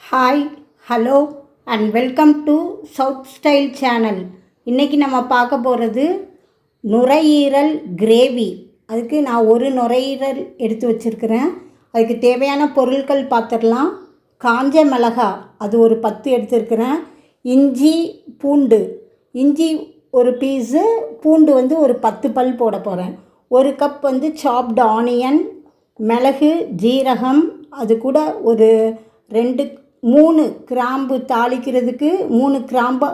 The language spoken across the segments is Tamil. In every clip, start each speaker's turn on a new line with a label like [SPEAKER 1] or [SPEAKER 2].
[SPEAKER 1] Hi hello and welcome to South Style channel இன்றைக்கி நம்ம பார்க்க போகிறது நுரையீரல் கிரேவி அதுக்கு நான் ஒரு நுரையீரல் எடுத்து வச்சுருக்கிறேன். அதுக்கு தேவையான பொருட்கள் பார்த்துடலாம். காஞ்ச மிளகா அது ஒரு பத்து எடுத்துருக்கிறேன். இஞ்சி பூண்டு. இஞ்சி ஒரு பீஸு பூண்டு வந்து ஒரு பத்து பல் போட போகிறேன் ஒரு கப் வந்து சாப்டு ஆனியன் மிளகு ஜீரகம் அது கூட ஒரு ரெண்டு மூணு கிராம்பு தாளிக்கிறதுக்கு மூணு கிராம்பு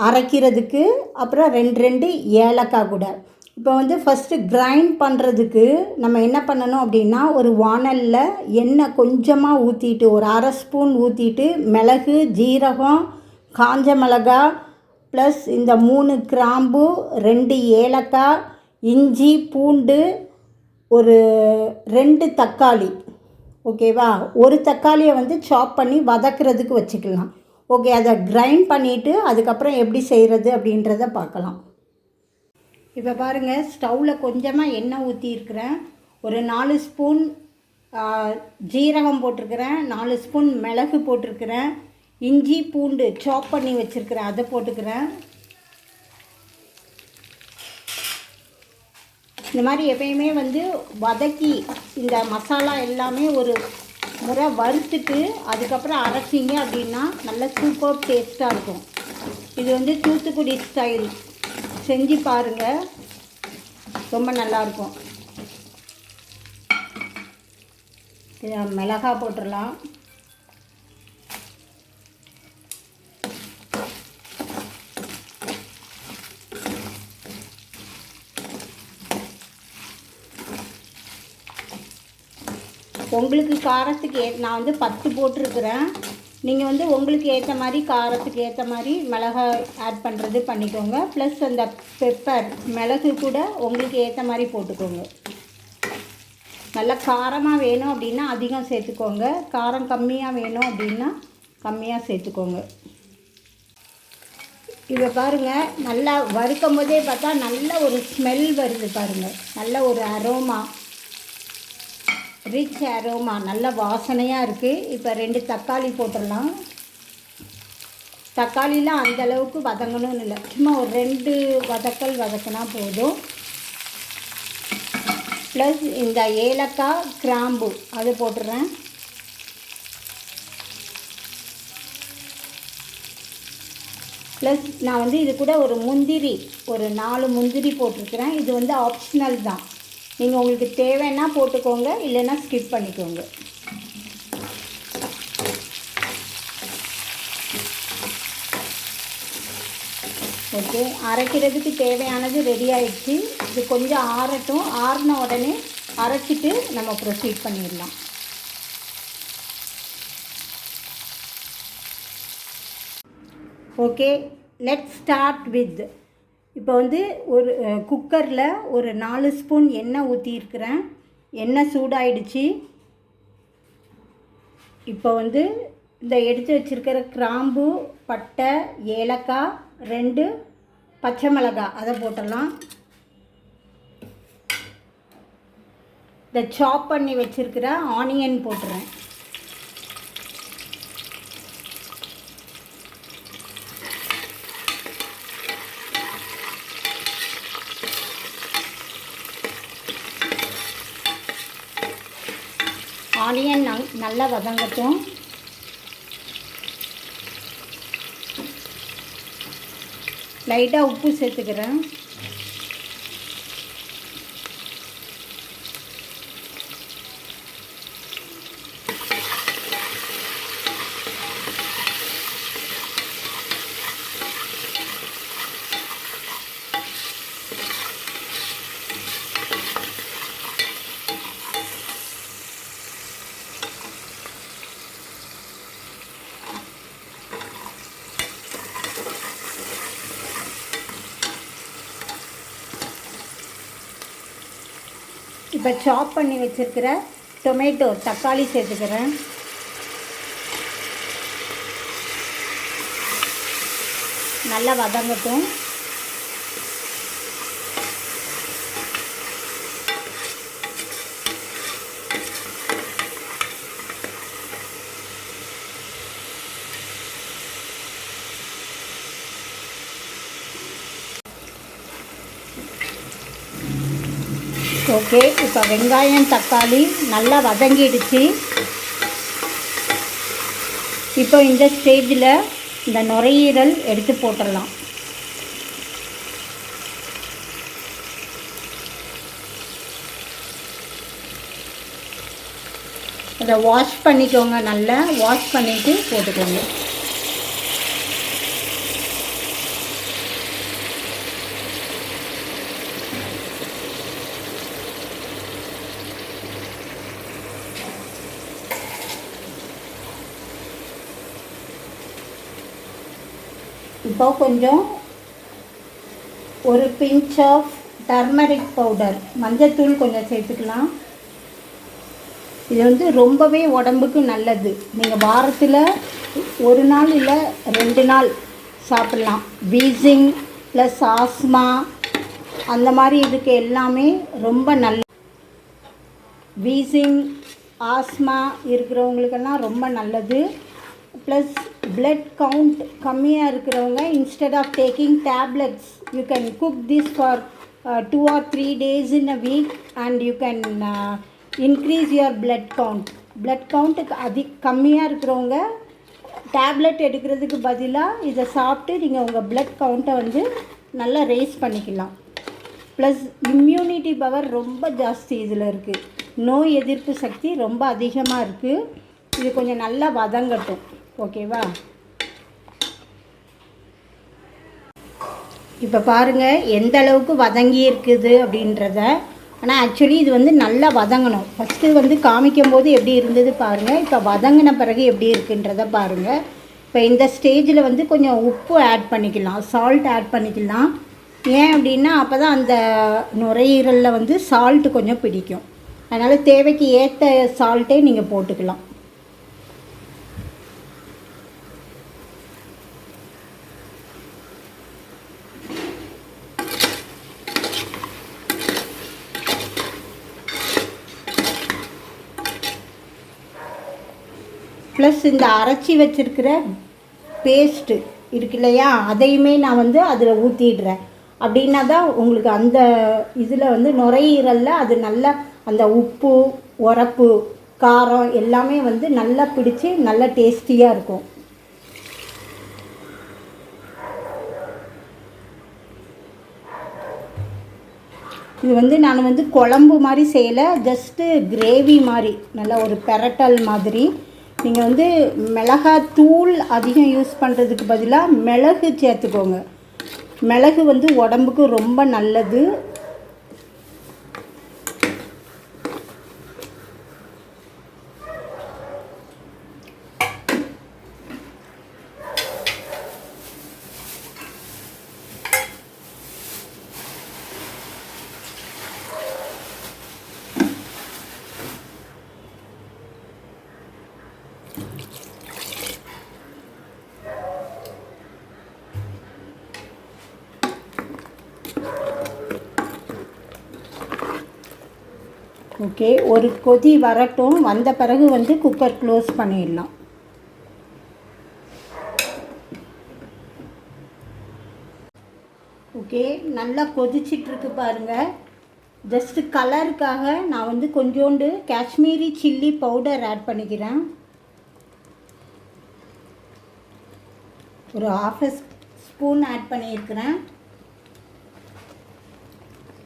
[SPEAKER 1] அரைக்கிறதுக்கு அப்புறம் ரெண்டு ரெண்டு ஏலக்காய் கூட. இப்போ வந்து ஃபஸ்ட்டு கிரைண்ட் பண்ணுறதுக்கு நம்ம என்ன பண்ணணும் அப்படின்னா ஒரு வானலில் எண்ணெய் கொஞ்சமாக ஊற்றிட்டு ஒரு அரை ஸ்பூன் ஊற்றிட்டு மிளகு ஜீரகம் காஞ்ச மிளகா ப்ளஸ் இந்த மூணு கிராம்பு ரெண்டு ஏலக்காய் இஞ்சி பூண்டு ஒரு ரெண்டு தக்காளி. ஓகேவா? ஒரு தக்காளியை வந்து சாப் பண்ணி வதக்குறதுக்கு வச்சுக்கலாம். ஓகே அதை கிரைண்ட் பண்ணிவிட்டு அதுக்கப்புறம் எப்படி செய்கிறது அப்படின்றத பார்க்கலாம். இப்போ பாருங்கள் ஸ்டவ்வில் கொஞ்சமாக எண்ணெய் ஊற்றியிருக்கிறேன் ஒரு நாலு ஸ்பூன் ஜீரகம் போட்டிருக்கிறேன். நாலு ஸ்பூன் மிளகு போட்டிருக்கிறேன். இஞ்சி பூண்டு சாப் பண்ணி வச்சுருக்கிறேன். அதை போட்டுக்கிறேன். இந்த மாதிரி எப்பயுமே வந்து வதக்கி இந்த மசாலா எல்லாமே ஒரு முறை வறுத்துட்டு அதுக்கப்புறம் அரைச்சிங்க அப்படின்னா நல்ல சூப்பர் டேஸ்ட்டாக இருக்கும். இது வந்து தூத்துக்குடி ஸ்டைல் செஞ்சு பாருங்கள் ரொம்ப நல்லாயிருக்கும் இதை மிளகா போட்டுடலாம் உங்களுக்கு காரத்துக்கு ஏ நான் வந்து பத்து போட்டிருக்கிறேன். நீங்கள் வந்து உங்களுக்கு ஏற்ற மாதிரி காரத்துக்கு ஏற்ற மாதிரி மிளகாய் ஆட் பண்ணுறது பண்ணிக்கோங்க. ப்ளஸ் அந்த பெப்பர் மிளகு கூட உங்களுக்கு ஏற்ற மாதிரி போட்டுக்கோங்க. நல்லா காரமாக வேணும் அப்படின்னா அதிகம் சேர்த்துக்கோங்க. காரம் கம்மியாக வேணும் அப்படின்னா கம்மியாக சேர்த்துக்கோங்க. இதை பாருங்கள் நல்லா வறுக்கும் போதே பார்த்தா நல்ல ஒரு ஸ்மெல் வருது பாருங்கள் நல்ல ஒரு அரோமா ரிச் அரோமா நல்ல வாசனையாக இருக்குது இப்போ ரெண்டு தக்காளி போட்டுடலாம். தக்காளிலாம் அந்தளவுக்கு வதங்கணும்னு இல்லை. சும்மா ஒரு ரெண்டு வதக்கல் வதக்கினா போதும். ப்ளஸ் இந்த ஏலக்காய் கிராம்பு அது போட்டுடுறேன் ப்ளஸ் நான் வந்து இது கூட ஒரு முந்திரி ஒரு நாலு முந்திரி போட்டிருக்கிறேன். இது வந்து ஆப்ஷனல் தான். நீங்கள் உங்களுக்கு தேவைன்னா போட்டுக்கோங்க இல்லைன்னா ஸ்கிப் பண்ணிக்கோங்க. ஓகே அரைக்கிறதுக்கு தேவையானது ரெடி ஆகிடுச்சு இது கொஞ்சம் ஆறட்டும். ஆறின உடனே அரைச்சிட்டு நம்ம ப்ரொசீட் பண்ணிடலாம். ஓகே லெட் ஸ்டார்ட் வித் இப்போ வந்து ஒரு குக்கரில் ஒரு நாலு ஸ்பூன் எண்ணெய் ஊற்றியிருக்கிறேன் எண்ணெய் சூடாயிடுச்சு. இப்போ வந்து இந்த எடுத்து வச்சிருக்கிற கிராம்பு பட்டை ஏலக்காய் ரெண்டு பச்சை மிளகாய் அதை போட்டுடலாம். இந்த சாப் பண்ணி வச்சுருக்கிற ஆனியன் போட்டுறேன். ஆனியன் நல் நல்லா வதங்கட்டும். லைட்டாக உப்பு சேர்த்துக்கிறேன். இப்போ சாப் பண்ணி வச்சுருக்கிற டொமேட்டோ தக்காளி சேர்த்துக்கிறேன். நல்லா வதங்கட்டும். ஓகே இப்போ வெங்காயம் தக்காளி நல்லா வதங்கிடுச்சு. இப்போ இந்த ஸ்டேஜில் இந்த நுரையீரல் எடுத்து போட்டுடலாம். இதை வாஷ் பண்ணிக்கோங்க நல்லா. வாஷ் பண்ணிவிட்டு போட்டுக்கோங்க. இப்போ கொஞ்சம் ஒரு பிஞ்ச் ஆஃப் டர்மரிக் பவுடர் மஞ்சத்தூள் கொஞ்சம் சேர்த்துக்கலாம். இது வந்து ரொம்பவே உடம்புக்கு நல்லது. நீங்கள் வாரத்தில் ஒரு நாள் இல்லை ரெண்டு நாள் சாப்பிட்லாம். வீசிங் ப்ளஸ் ஆஸ்மா அந்த மாதிரி இதுக்கு எல்லாமே ரொம்ப நல்ல வீசிங் ஆஸ்மா இருக்கிறவங்களுக்கெல்லாம் ரொம்ப நல்லது. ப்ளஸ் பிளட் கவுண்ட் கம்மியாக இருக்கிறவங்க instead of taking tablets you can cook this for two or three days in a week and you can increase your blood count blood கவுண்ட்டுக்கு அதி கம்மியாக இருக்கிறவங்க டேப்லெட் எடுக்கிறதுக்கு பதிலாக இதை சாப்பிட்டு நீங்கள் உங்கள் பிளட் கவுண்ட்டை வந்து நல்லா ரேஸ் பண்ணிக்கலாம். ப்ளஸ் இம்யூனிட்டி பவர் ரொம்ப ஜாஸ்தி இதில் இருக்குது நோய் எதிர்ப்பு சக்தி ரொம்ப அதிகமாக இருக்குது இது கொஞ்சம் நல்லா வதங்கட்டும். ஓகேவா இப்போ பாருங்கள் எந்த அளவுக்கு வதங்கி இருக்குது அப்படின்றத. ஆனால் ஆக்சுவலி இது வந்து நல்லா வதங்கணும். ஃபஸ்ட்டு வந்து காமிக்கும் போது எப்படி இருந்தது பாருங்கள் இப்போ வதங்கின பிறகு எப்படி இருக்குன்றத பாருங்கள் இப்போ இந்த ஸ்டேஜில் வந்து கொஞ்சம் உப்பு ஆட் பண்ணிக்கலாம். சால்ட் ஆட் பண்ணிக்கலாம். ஏன் அப்படின்னா அப்போ தான் அந்த நுரையீரலில் வந்து சால்ட்டு கொஞ்சம் பிடிக்கும். அதனால் தேவைக்கு ஏற்ற சால்ட்டே நீங்கள் போட்டுக்கலாம். ப்ளஸ் இந்த அரைச்சி வச்சிருக்கிற பேஸ்ட்டு இருக்கு இல்லையா? அதையுமே நான் வந்து அதில் ஊற்றிடுறேன் அப்படின்னா தான் உங்களுக்கு அந்த இதில் வந்து நுரையீரலில் அது நல்லா அந்த உப்பு உரப்பு காரம் எல்லாமே வந்து நல்லா பிடிச்சி நல்லா டேஸ்டியாக இருக்கும். இது வந்து நான் வந்து குழம்பு மாதிரி செய்யலை ஜஸ்ட்டு கிரேவி மாதிரி நல்லா ஒரு பெரட்டல் மாதிரி. நீங்கள் வந்து மிளகாத்தூள் அதிகம் யூஸ் பண்ணுறதுக்கு பதிலாக மிளகு சேர்த்துக்கோங்க. மிளகு வந்து உடம்புக்கு ரொம்ப நல்லது. ஓகே ஒரு கொதி வரட்டும். வந்த பிறகு வந்து குக்கர் க்ளோஸ் பண்ணிடலாம். ஓகே நல்லா கொதிச்சிட்ருக்கு பாருங்கள் ஜஸ்ட்டு கலருக்காக நான் வந்து கொஞ்சோண்டு காஷ்மீரி சில்லி பவுடர் ஆட் பண்ணிக்கிறேன். ஒரு ஆஃப் ஸ்பூன் ஆட் பண்ணியிருக்கிறேன்.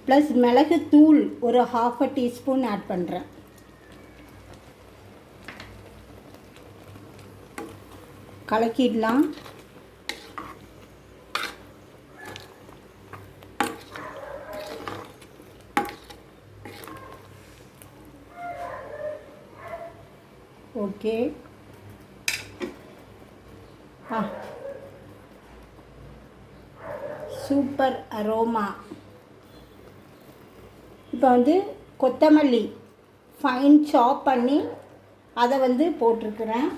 [SPEAKER 1] ப்ளஸ் மிளகு தூள் ஒரு ஹாஃப் அ டீஸ்பூன் ஆட் பண்ணுறேன் கலக்கிடலாம். ஓகே. ஆ. Super aroma. இப்போ வந்து கொத்தமல்லி ஃபைன் சாப் பண்ணி அதை வந்து போட்டிருக்கிறேன்.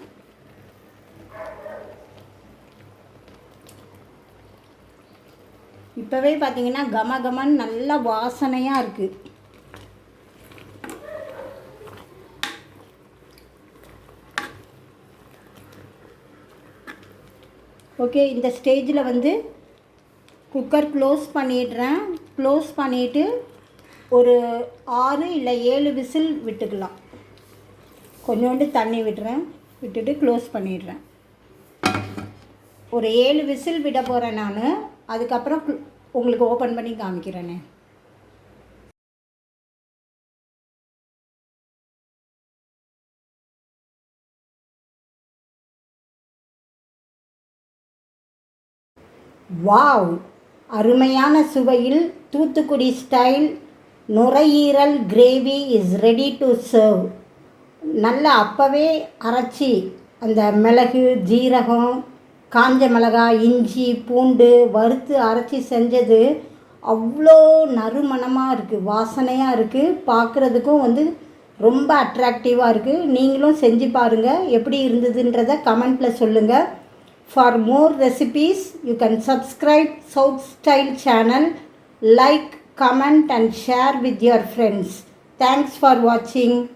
[SPEAKER 1] இப்போவே பார்த்தீங்கன்னா கம கமன்னு நல்ல வாசனையாக இருக்குது ஓகே இந்த ஸ்டேஜில் வந்து குக்கர் க்ளோஸ் பண்ணிடுறேன். க்ளோஸ் பண்ணிவிட்டு ஒரு ஆறு இல்லை ஏழு விசில் விட்டுக்கலாம். கொஞ்சோண்டு தண்ணி விடுறேன். விட்டுட்டு க்ளோஸ் பண்ணிடுறேன். ஒரு ஏழு விசில் விட போகிறேன் நான். அதுக்கப்புறம் உங்களுக்கு ஓப்பன் பண்ணி காமிக்கிறேனே. வாவ்! அருமையான சுவையில் தூத்துக்குடி ஸ்டைல் நுரையீரல் gravy is ready to serve நல்லா அப்போவே அரைச்சி அந்த மிளகு ஜீரகம் காஞ்ச மிளகாய் இஞ்சி பூண்டு வறுத்து அரைச்சி செஞ்சது அவ்வளோ நறுமணமாக இருக்குது வாசனையாக இருக்குது பார்க்குறதுக்கும் வந்து ரொம்ப அட்ராக்டிவாக இருக்குது நீங்களும் செஞ்சு பாருங்கள் எப்படி இருந்ததுன்றதை கமெண்ட்டில் சொல்லுங்கள் for more recipes you can subscribe South Style channel like comment and share with your friends. Thanks for watching.